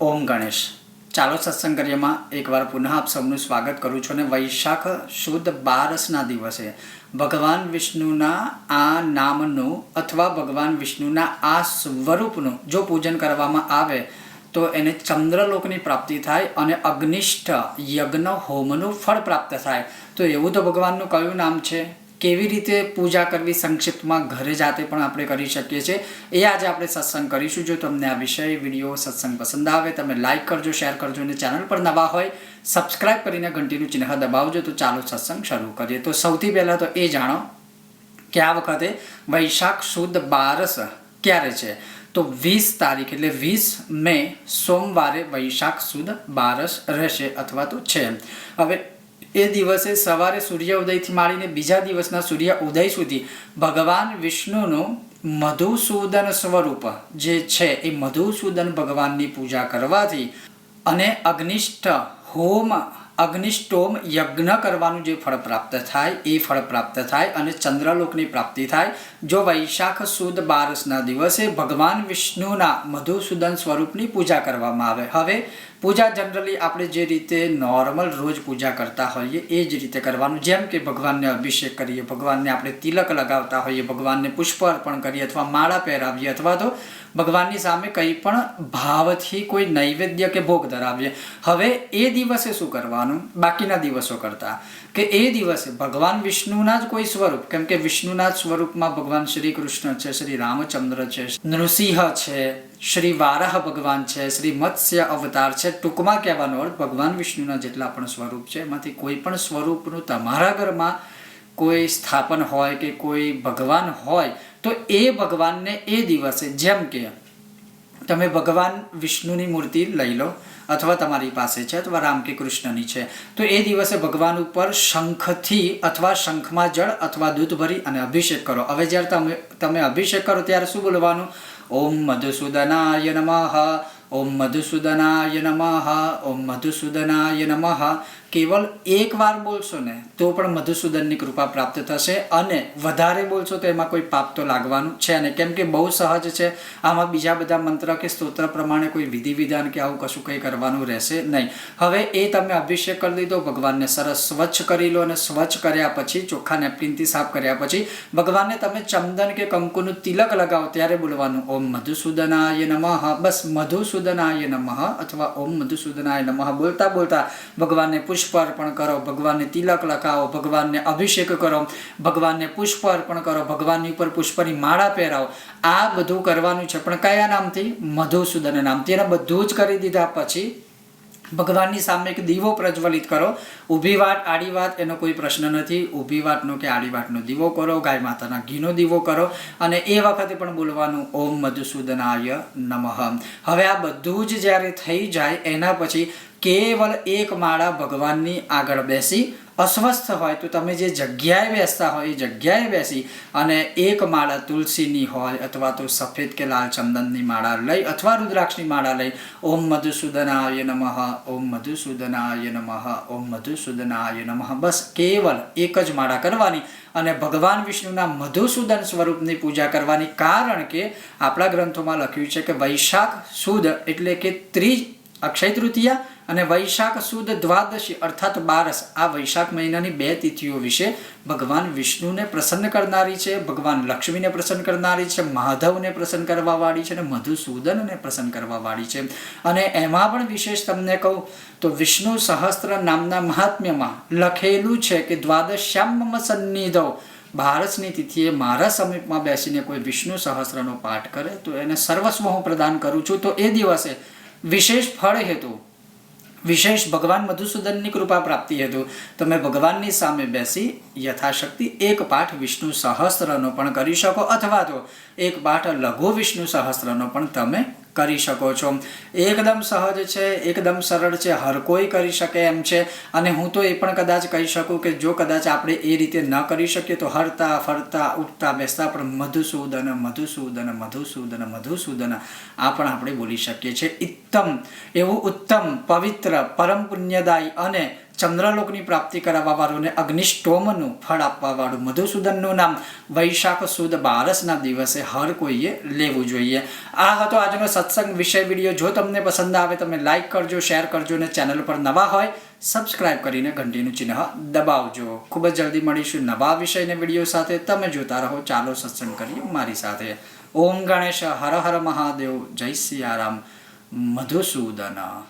ઓમ ગણેશ. ચાલો સત્સંગ કાર્યમાં એકવાર પુનઃ આપ સૌનું સ્વાગત કરું છું અને વૈશાખ શુદ્ધ બારસના દિવસે ભગવાન વિષ્ણુના આ નામનું અથવા ભગવાન વિષ્ણુના આ સ્વરૂપનું જો પૂજન કરવામાં આવે તો એને ચંદ્રલોકની પ્રાપ્તિ થાય અને અગ્નિષ્ઠ યજ્ઞ હોમનું ફળ પ્રાપ્ત થાય. તો એવું તો ભગવાનનું કયું નામ છે? કેવી રીતે પૂજા કરવી સંક્ષિપ્તમાં ઘરે જાતે પણ આપણે કરી શકીએ છીએ. એ આજે આપણે સત્સંગ કરીશું. જો તમને આ વિષય, વીડિયો સત્સંગ પસંદ આવે, તમે લાઈક કરજો શેર કરજો અને ચેનલ પર નવા હોય સબસ્ક્રાઇબ કરીને ઘંટીનું ચિહ્ન દબાવજો. તો ચાલો સત્સંગ શરૂ કરીએ. તો સૌથી પહેલાં તો એ જાણો કે આ વખતે વૈશાખ સુદ બારસ ક્યારે છે? તો વીસ તારીખ એટલે વીસ મે સોમવારે વૈશાખ સુદ બારસ રહેશે અથવા તો છે. હવે એ દિવસે સવારે સૂર્ય ઉદયથી માંડીને બીજા દિવસના સૂર્ય ઉદય સુધી ભગવાન વિષ્ણુનું મધુસૂદન સ્વરૂપ જે છે એ મધુસૂદન ભગવાનની પૂજા કરવાથી અને અગ્નિષ્ઠ હોમ, અગ્નિષ્ટોમ યજ્ઞ કરવાનું જે ફળ પ્રાપ્ત થાય, એ ફળ પ્રાપ્ત થાય અને ચંદ્રલોકની પ્રાપ્તિ થાય. જો વૈશાખ સુદ બારસના દિવસે ભગવાન વિષ્ણુના મધુસૂદન સ્વરૂપની પૂજા કરવામાં આવે. હવે પૂજા જનરલી આપણે જે રીતે નોર્મલ રોજ પૂજા કરતા હોઈએ, એ જ રીતે કરવાનું. જેમ કે ભગવાનને અભિષેક કરીએ, ભગવાનને આપણે તિલક લગાવતા હોઈએ, ભગવાનને પુષ્પ અર્પણ કરીએ અથવા માળા પહેરાવીએ અથવા તો ભગવાનની સામે કંઈ પણ ભાવથી કોઈ નૈવેદ્ય કે ભોગ ધરાવીએ. હવે એ દિવસે શું કરવાનું? બાકીના દિવસો કરતા. કે એ દિવસે ભગવાન વિષ્ણુના જ કોઈ સ્વરૂપ, કેમ કે વિષ્ણુના જ સ્વરૂપમાં ભગવાન શ્રી કૃષ્ણ છે, શ્રી રામચંદ્ર છે, નૃસિંહ છે શ્રી વારાહ ભગવાન છે, શ્રી મત્સ્ય અવતાર છે. ટૂંકમાં કહેવાનો અર્થ ભગવાન વિષ્ણુના જેટલા પણ સ્વરૂપ છે, એમાંથી કોઈ પણ સ્વરૂપનું તમારા ઘરમાં કોઈ સ્થાપન હોય કે કોઈ ભગવાન હોય, તો એ ભગવાનને એ દિવસે જેમ કે તમે ભગવાન વિષ્ણુની મૂર્તિ લઈ લો અથવા તમારી પાસે છે અથવા રામ કે કૃષ્ણની છે. તો એ દિવસે ભગવાન ઉપર શંખથી અથવા શંખમાં જળ અથવા દૂધ ભરી અને અભિષેક કરો. હવે જ્યારે તમે તમે અભિષેક કરો ત્યારે શું બોલવાનું? ઓમ મધુસૂદનાય નમઃ. ઓમ મધુસૂદનાય નમઃ. ઓમ મધુસૂદનાય નમઃ. કેવલ એક વાર બોલશો ને, તો પણ મધુસૂદનની કૃપા પ્રાપ્ત થશે અને વધારે બોલશો તો એમાં કોઈ પાપ તો લાગવાનું છે ને કેમ કે બહુ સહજ છે. આમાં બીજા બધા મંત્ર કે સ્તોત્ર પ્રમાણે કોઈ વિધિ વિધાન કે આવું કશું કંઈ કરવાનું રહેશે નહીં. હવે એ તમે અભિષેક કરી દીધો ભગવાનને સરસ સ્વચ્છ કરી લો અને સ્વચ્છ કર્યા પછી, ચોખ્ખા નેપકિનથી સાફ કર્યા પછી, ભગવાનને તમે ચંદન કે કંકુનું તિલક લગાવો ત્યારે બોલવાનું, ઓમ મધુસૂદનાય નમઃ. બસ, મધુસૂદનાય નમઃ અથવા ઓમ મધુસૂદનાય નમઃ. બોલતા બોલતા ભગવાનને પુષ્પ અર્પણ કરો, ભગવાનને તિલક લગાવો, ભગવાનને અભિષેક કરો, ભગવાનને પુષ્પ અર્પણ કરો, ભગવાનની ઉપર પુષ્પની માળા પહેરાવો. આ બધું કરવાનું છે. પણ કયા નામથી? મધુસૂદન નામથી એને બધું જ કરી દીધા પછી ભગવાનની સામે એક દીવો પ્રજ્વલિત કરો. ઊભી વાટ, આડી વાત એનો કોઈ પ્રશ્ન નથી. ઊભી વાતનો કે આડી વાતનો દીવો કરો. ગાય માતાના ઘીનો દીવો કરો. અને એ વખતે પણ બોલવાનું, ઓમ મધુસૂદનાય નમઃ. હવે આ બધું જ જ્યારે થઈ જાય, એના પછી કેવલ એક માળા ભગવાનની આગળ બેસી, અસ્વસ્થ હોય તો તમે જે જગ્યાએ બેસતા હોય એ જગ્યાએ બેસી અને એક માળા તુલસીની હોય અથવા તો સફેદ કે લાલ ચંદનની માળા લઈ અથવા રુદ્રાક્ષની માળા લઈ, ઓમ મધુસૂદનાય નમઃ, ઓમ મધુસૂદનાય નમઃ, ઓમ મધુસૂદનાય નમઃ. બસ કેવલ એક જ માળા કરવાની અને ભગવાન વિષ્ણુના મધુસૂદન સ્વરૂપની પૂજા કરવાની કારણ કે આપણા ગ્રંથોમાં લખ્યું છે કે વૈશાખ સુદ એટલે કે ત્રીજ અક્ષય તૃતીયા અને વૈશાખ સુદ દ્વાદશી અર્થાત બારસ, આ વૈશાખ મહિનાની બે તિથિઓ વિશે ભગવાન વિષ્ણુને પ્રસન્ન કરનારી છે, ભગવાન લક્ષ્મીને પ્રસન્ન કરનારી છે માધવને પ્રસન્ન કરવાવાળી છે અને મધુસૂદનને પ્રસન્ન કરવાવાળી છે. અને એમાં પણ વિશેષ તમને કહું તો વિષ્ણુ સહસ્ત્ર નામના મહાત્મ્યમાં લખેલું છે કે દ્વાદશ્યામ સન્નિધો. બારસની તિથિએ મારા સમીપમાં બેસીને કોઈ વિષ્ણુ સહસ્રનો પાઠ કરે તો એને સર્વસ્વ હું પ્રદાન કરું છું. તો એ દિવસે વિશેષ ફળ હેતુ વિશેષ ભગવાન મધુસૂદનની કૃપા પ્રાપ્તિ હેતુ. તમે ભગવાનની સામે બેસી યથાશક્તિ એક પાઠ વિષ્ણુ સહસ્ત્રનો પણ કરી શકો. અથવા તો એક પાઠ લઘુ વિષ્ણુ સહસ્ત્રનો પણ તમે કરી શકો છો. એકદમ સહજ છે, એકદમ સરળ છે, હર કોઈ કરી શકે એમ છે. અને હું તો એ પણ કદાચ કહી શકું કે જો કદાચ આપણે એ રીતે ન કરી શકીએ તો હરતા, ફરતા, ઉઠતા, બેસતા પણ મધુસૂદન મધુસૂદન મધુસૂદન મધુસૂદન આ પણ આપણે બોલી શકીએ છીએ. ઉત્તમ એવું ઉત્તમ, પવિત્ર, પરમ પુણ્યદાયી અને ચંદ્રલોકની પ્રાપ્તિ કરાવવાવાળું અને અગ્નિષ્ટોમનું ફળ આપવાવાળું મધુસૂદનનું નામ વૈશાખ સુદ બારસના દિવસે હર કોઈએ લેવું જોઈએ. આ હતો આજનો સત્સંગ વિષય વીડિયો. જો તમને પસંદ આવે તમે લાઈક કરજો, શેર કરજો અને ચેનલ પર નવા હોય, સબસ્ક્રાઇબ કરીને ઘંટીનું ચિહ્ન દબાવજો. ખૂબ જ જલ્દી મળીશું નવા વિષયને વીડિયો સાથે. તમે જોતા રહો. ચાલો સત્સંગ કરીએ મારી સાથે. ઓમ ગણેશ હર હર મહાદેવ. જય સિયારામ. મધુસૂદન.